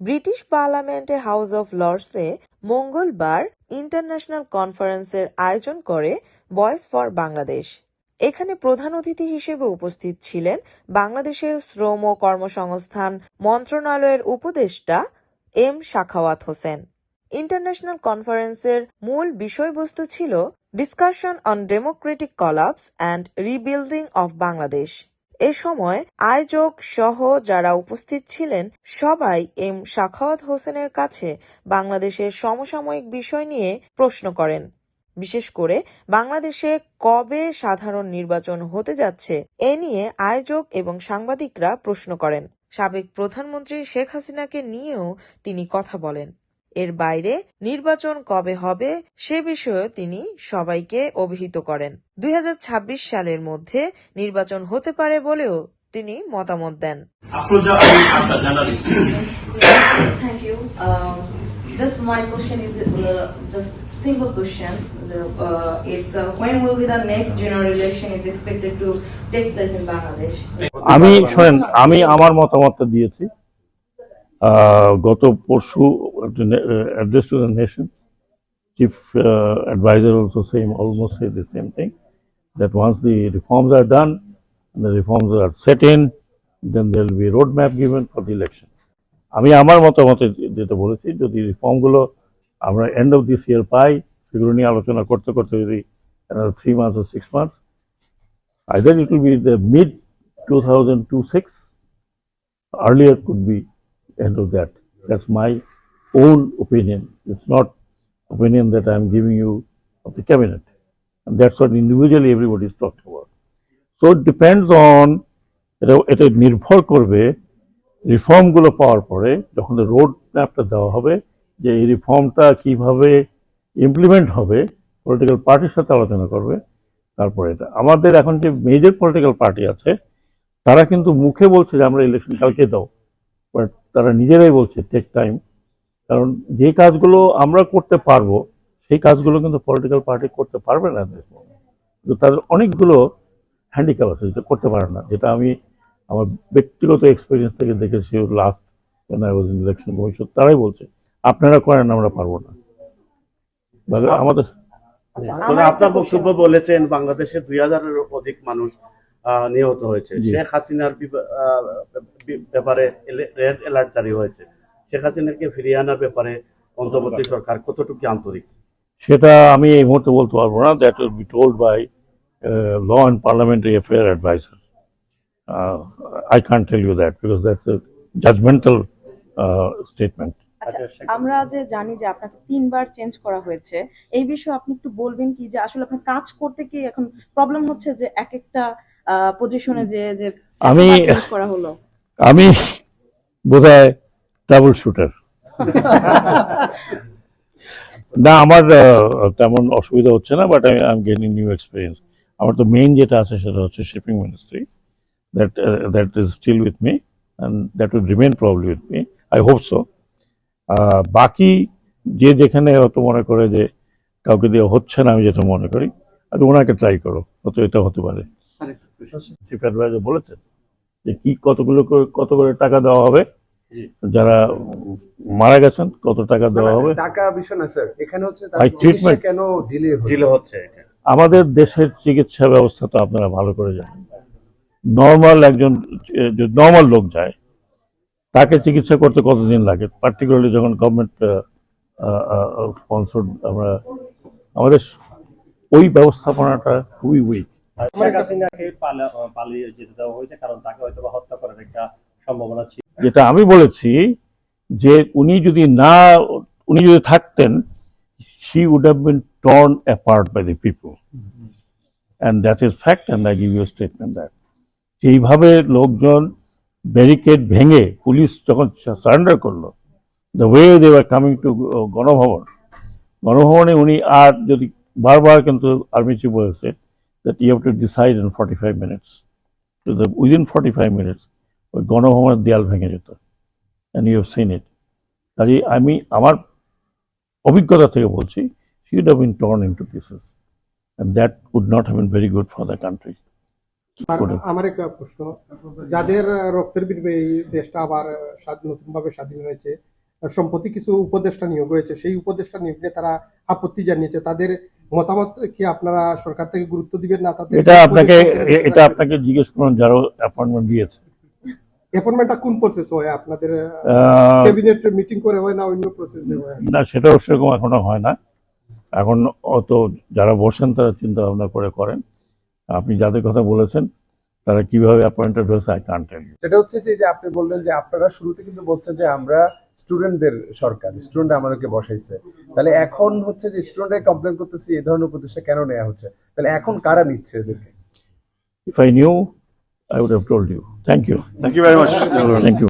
British পার্লামেন্টে house of লর্ডসে মঙ্গলবার international কনফারেন্সের আয়োজন করে ভয়েস ফর বাংলাদেশ। এখানে প্রধান অতিথি হিসেবে উপস্থিত ছিলেন বাংলাদেশের শ্রম ও কর্মসংস্থান মন্ত্রণালয়ের উপদেষ্টা এম শাখাওয়াত হোসেন। ইন্টারন্যাশনাল কনফারেন্সের মূল বিষয়বস্তু ছিল discussion on democratic collapse and rebuilding of Bangladesh. এ সময় আয়োজক সহ যারা উপস্থিত ছিলেন, সবাই এম শাখাওয়াত হোসেনের কাছে বাংলাদেশের সমসাময়িক বিষয় নিয়ে প্রশ্ন করেন। বিশেষ করে বাংলাদেশে কবে সাধারণ নির্বাচন হতে যাচ্ছে এ নিয়ে আয়োজক এবং সাংবাদিকরা প্রশ্ন করেন। সাবেক প্রধানমন্ত্রী শেখ হাসিনাকে নিয়েও তিনি কথা বলেন। এর বাইরে নির্বাচন কবে হবে সে বিষয়েও তিনি সবাইকে অভিহিত করেন দুই সালের মধ্যে নির্বাচন হতে পারে বলেও তিনি মতামত দেন. Um, just my question is uh, just simple question. The, uh, is uh, when will be the next general election is expected to take place in Bangladesh? আমি শোনেন আমি আমার মতামতটা দিয়েছি গত পরশু address to the nation chief adviser also same almost say the same thing that once the reforms are done the reforms are set in then there be road map given for the election আমি আমার মতামতে যেটা বলেছি, যদি রিফর্মগুলো আমরা end of this year পাই, সেগুলো নিয়ে আলোচনা করতে করতে যদি three months or six months either it will be the mid 2026 earlier could be end of that. That's my own opinion. It's not opinion that i'm giving you of the cabinet. And that's what individually everybody is talking about. So it depends on এটা নির্ভর করবে রিফর্মগুলো পাওয়ার পরে যখন road ম্যাপটা দেওয়া হবে যে এই রিফর্মটা কীভাবে ইমপ্লিমেন্ট হবে পলিটিক্যাল পার্টির সাথে আলোচনা করবে তারপরে এটা আমাদের এখন যে মেজর পলিটিক্যাল পার্টি আছে তারা কিন্তু মুখে বলছে যে আমরা ইলেকশন কালকে দাও বাট তারা নিজেরাই বলছে টেক টাইম কারণ যে কাজগুলো আমরা করতে পারব সেই কাজগুলো কিন্তু পলিটিক্যাল পার্টি করতে পারবে না। কিন্তু তাদের অনেকগুলো হ্যান্ডিক্যাপ আছে যেটা করতে পারে না। যেটা আমি আমার ব্যক্তিগত এক্সপিরিয়েন্স থেকে দেখেছি last I was election commission তারাই বলছে আপনারা করেন আমরা পারব না। মানে আমাদের আপনার বক্তব্য বলেছেন বাংলাদেশে দুই হাজারের অধিক মানুষ নিহত হয়েছে। শেখ হাসিনার ব্যাপারে রেড অ্যালার্ট জারি হয়েছে। শেখ হাসিনাকে ফিরিয়ে আনার ব্যাপারে অন্তর্বর্তী সরকার কতটুকু আন্তরিক? সেটা আমি এই মুহূর্তে বলতে পারব না। That will be told by law and parliamentary affair adviser I can't tell you that because that's a judgmental statement আচ্ছা আমরা যে জানি যে আপনাকে তিনবার চেঞ্জ করা হয়েছে এই বিষয়ে আপনি একটু বলবেন কি যে আসলে আপনার কাজ করতে কি এখন প্রবলেম হচ্ছে যে এক একটা পজিশনে যে যে আমি- করা হলো। আমি বোধহয় ডাবল শুটার না আমার তেমন অসুবিধা হচ্ছে না but I am gaining new experience আমার তো মেইন যেটা আছে সেটা হচ্ছে shipping ministry that that is still with me and that will remain probably with me I hope so বাকি যে যেখানে হয়তো মনে করে যে কাউকে দিয়ে হচ্ছে না আমি যেটা মনে করি আর ওনাকে ট্রাই করো হয়তো এটা হতে পারে। চিফ অ্যাডভাইজার বলেছেন যে কি কতগুলো করে কত করে টাকা দেওয়া হবে? যারা মারা গেছেন কত টাকা দেওয়া হবে? টাকা বিষয় না স্যার এখানে হচ্ছে তার ভাই, চিকিৎসা treatment- কেন ডিলে ডিলে হচ্ছে আমাদের দেশের চিকিৎসা ব্যবস্থা তো আপনারা ভালো করে জানেন। নর্মাল একজন নর্মাল লোক যায় তাকে চিকিৎসা করতে কতদিন লাগে? পার্টিকুলারলি যখন গভর্নমেন্ট স্পন্সর আমরা আমাদের ওই ব্যবস্থাপনাটা খুবই উইক শেখ হাসিনাকে পালা- পালিয়ে যেতে দেওয়া হয়েছে কারণ তাকে হয়তো হত্যা করার একটা সম্ভাবনা ছিল যেটা আমি বলেছি যে উনি যদি না উনি যদি থাকতেন she would have been torn apart by the people. And that is fact, and I give you a statement that. এইভাবে লোকজন ব্যারিকেড ভেঙে পুলিশ যখন সারেন্ডার করল the way they were coming to Ganabhaban গণভবনে উনি আর যদি বারবার কিন্তু আর্মি চিফ বলেছে that have to decide in forty five minutes to the within forty five minutes ওই গণভবনের দেয়াল ভেঙে যেত and you have seen it কাজে আমি আমার অভিজ্ঞতা থেকে বলছি she would have been torn into pieces and that would not have been very good for the country. আর আমার একটা প্রশ্ন যাদের রক্তের বিনিময়ে এই দেশটা আবার স্বাধীন নতুনভাবে স্বাধীন হয়েছে সম্প্রতি কিছু উপদেষ্টা নিয়োগ হয়েছে সেই উপদেষ্টা নিয়োগ নিয়ে তারা আপত্তি জানিয়েছে তাদের মতামত কি আপনারা সরকার থেকে গুরুত্ব দিবেন না তাতে? এটা আপনাকে এটা আপনাকে জিজ্ঞেস করুন যারা অ্যাপয়েন্টমেন্ট দিয়েছে। অ্যাপয়েন্টমেন্টটা কোন প্রসেস হয়? আপনাদের ক্যাবিনেট মিটিং করে হয় না অন্য প্রসেসে হয়? না সেটাও সেরকম এখনও হয় না। এখন অত যারা বসেন তারা চিন্তা ভাবনা করে করেন। আপনি যাদের কথা বলেছেন তারা কীভাবে অ্যাপয়েন্টেড হয়েছে আই কান্ট টেল সেটা হচ্ছে যে আপনি বললেন যে আপনারা শুরুতে কিন্তু বলছেন যে আমরা স্টুডেন্টদের সরকার স্টুডেন্ট আমাদেরকে বসাইছে। তাহলে এখন হচ্ছে যে স্টুডেন্টরা কমপ্লেন করতেছে এই ধরনের উপদেশটা কেন নেওয়া হচ্ছে? তাহলে এখন কারা নিচ্ছে এদেরকে? If I knew I would have told you thank you thank you very much thank you